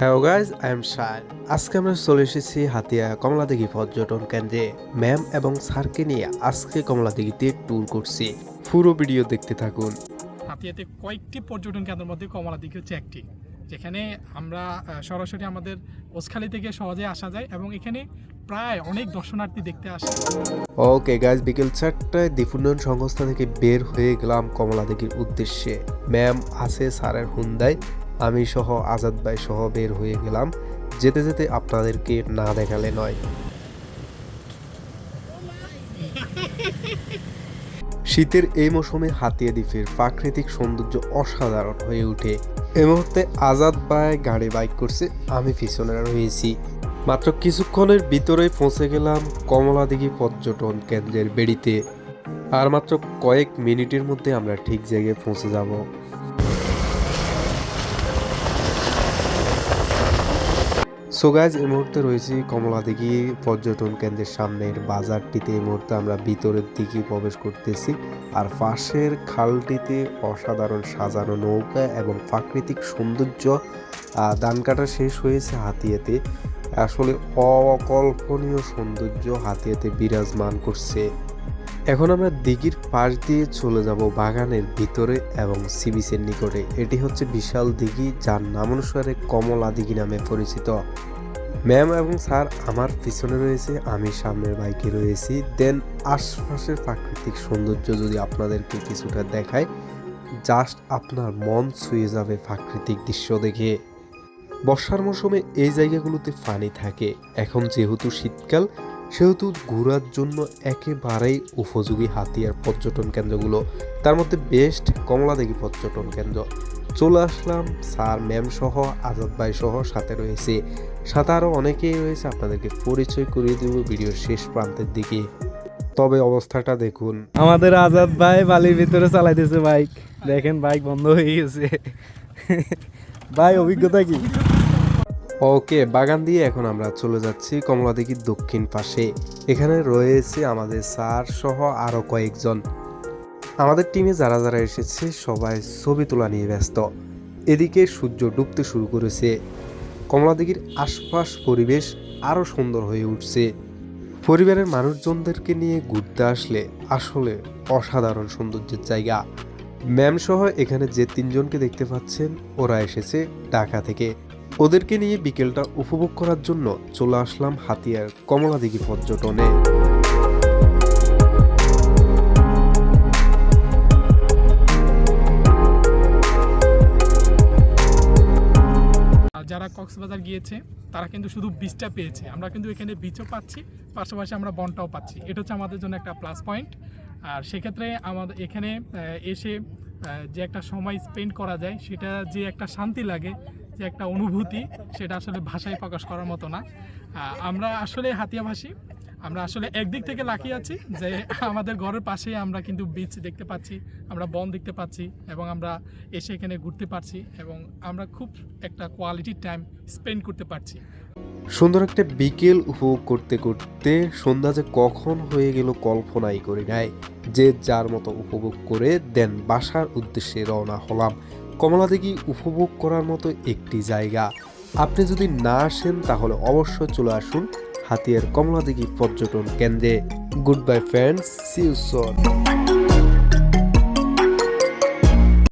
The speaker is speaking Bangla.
Hello guys I am Shan আজকে আমরা চলে এসেছি হাতিয়া কমলাদিঘি পর্যটন কেন্দ্রে। ম্যাম এবং স্যারকে নিয়ে আজকে কমলাদিঘিতে ট্যুর করছি। পুরো ভিডিও দেখতে থাকুন। হাতিয়াতে কয়েকটি পর্যটন কেন্দ্রের মধ্যে কমলা দিঘি হচ্ছে একটি। যেখানে আমরা সরাসরি আমাদের ওসখালি থেকে সহজে আসা যায় এবং এখানে প্রায় অনেক দর্শনার্থী দেখতে আসে। ওকে গাইজ বিকেল চারটায় দ্বীপুন্নয়ন সংস্থা থেকে বের হয়ে গেলাম কমলাদিঘির উদ্দেশ্যে। ম্যাম আছে স্যারের হুন্দায় আমি সহ আজাদ ভাই সহ বের হয়ে গেলাম। যেতে যেতে আপনাদেরকে না দেখালে নয়। শীতের এই মৌসুমে হাতিয়া দ্বীপের প্রাকৃতিক সৌন্দর্য অসাধারণ হয়ে ওঠে। এ মুহূর্তে আজাদ ভাই গাড়ি বাইক করছে, আমি পিছনে রয়েছি। মাত্র কিছুক্ষণের ভিতরে পৌঁছে গেলাম কমলাদিঘি পর্যটন কেন্দ্রের বেড়িতে। আর মাত্র কয়েক মিনিটের মধ্যে আমরা ঠিক জায়গায় পৌঁছে যাব। সো গাইজ এই মুহূর্তে রয়েছি কমলাদিঘি পর্যটন কেন্দ্রের সামনের বাজারটিতে। এই মুহূর্তে আমরা ভিতরের দিকে প্রবেশ করতেছি। আর পাশের খালটিতে অসাধারণ সাজানো নৌকা এবং প্রাকৃতিক সৌন্দর্য ধান কাটা শেষ হয়েছে হাতিয়াতে। আসলে অকল্পনীয় সৌন্দর্য হাতিয়াতে বিরাজমান করছে। এখন আমরা দিঘির পাশ দিয়ে চলে যাব বাগানের ভিতরে এবং সিবিসের নিকটে। এটি হচ্ছে বিশাল দিঘি, যার নাম অনুসারে কমলা দিঘি নামে পরিচিত। ম্যাম এবং স্যার আমার পিছনে রয়েছে, আমি সামনের বাইকে রয়েছি। দেন আশপাশের প্রাকৃতিক সৌন্দর্য যদি আপনাদেরকে কিছুটা দেখায়, জাস্ট আপনার মন ছুঁয়ে যাবে প্রাকৃতিক দৃশ্য দেখে। বর্ষার মৌসুমে এই জায়গাগুলোতে পানি থাকে। এখন যেহেতু শীতকাল সেহেতু ঘোরার জন্য একেবারেই উপযোগী হাতিয়ার পর্যটন কেন্দ্রগুলো। তার মধ্যে বেস্ট কমলাদেগি পর্যটন কেন্দ্র। চলে আসলাম স্যার ম্যাম সহ, আজাদ ভাই সহ সাথে রয়েছে। সাথে আরও অনেকেই রয়েছে, আপনাদেরকে পরিচয় করিয়ে দেব ভিডিওর শেষ প্রান্তের দিকে। তবে অবস্থাটা দেখুন। আমাদের আজাদ ভাই বালির ভিতরে চালাইতেছে বাইক। দেখেন বাইক বন্ধ হয়ে গেছে। ভাই, অভিজ্ঞতা কি? ওকে, বাগান দিয়ে এখন আমরা চলে যাচ্ছি কমলাদিঘির দক্ষিণ পাশে। এখানে রয়েছে আমাদের স্যার সহ আরও কয়েকজন। আমাদের টিমে যারা যারা এসেছে, সবাই ছবি তোলা নিয়ে ব্যস্ত। এদিকে সূর্য ডুবতে শুরু করেছে। কমলাদিঘির আশপাশ পরিবেশ আরও সুন্দর হয়ে উঠছে। পরিবারের মানুষজনদেরকে নিয়ে ঘুরতে আসলে আসলে অসাধারণ সৌন্দর্যের জায়গা। ম্যাম সহ এখানে যে তিনজনকে দেখতে পাচ্ছেন, ওরা এসেছে ঢাকা থেকে। ওদেরকে নিয়ে বিকেলটা উপভোগ করার জন্য চলে আসলাম হাতিয়ার কমলাদিঘি পর্যটনে। যারা কক্সবাজার গিয়েছে, তারা কিন্তু শুধু বীজটা পেয়েছে। আমরা কিন্তু এখানে বীজও পাচ্ছি, পাশাপাশি আমরা বনটাও পাচ্ছি। এটা হচ্ছে আমাদের জন্য একটা প্লাস পয়েন্ট আর সেক্ষেত্রে আমাদের এখানে এসে যে একটা সময় স্পেন্ড করা যায়, সেটা যে একটা শান্তি লাগে যে একটা অনুভূতি সেটা আসলে ভাষায় প্রকাশ করার মতো না। আমরা আসলে হাতিয়াভাষী। আমরা আসলে একদিক থেকে লাকি আছি যে আমাদের ঘরের পাশে আমরা কিন্তু বিচ দেখতে পাচ্ছি, আমরা বন দেখতে পাচ্ছি এবং আমরা এসে এখানে ঘুরতে পারছি এবং আমরা খুব একটা কোয়ালিটি টাইম স্পেন্ড করতে পারছি। সুন্দর একটা বিকেল উপভোগ করতে করতে সন্ধ্যা যে কখন হয়ে গেল কল্পনাই করি নাই, যে যার মতো উপভোগ করে দেন বাসার উদ্দেশ্যে রওনা হলাম। কমলাদিঘি উপভোগ করার মতো একটি জায়গা। আপনি যদি না আসেন তাহলে অবশ্যই চলে আসুন হাতিয়ার কমলাদিঘি পর্যটন কেন্দ্রে। Good bye friends C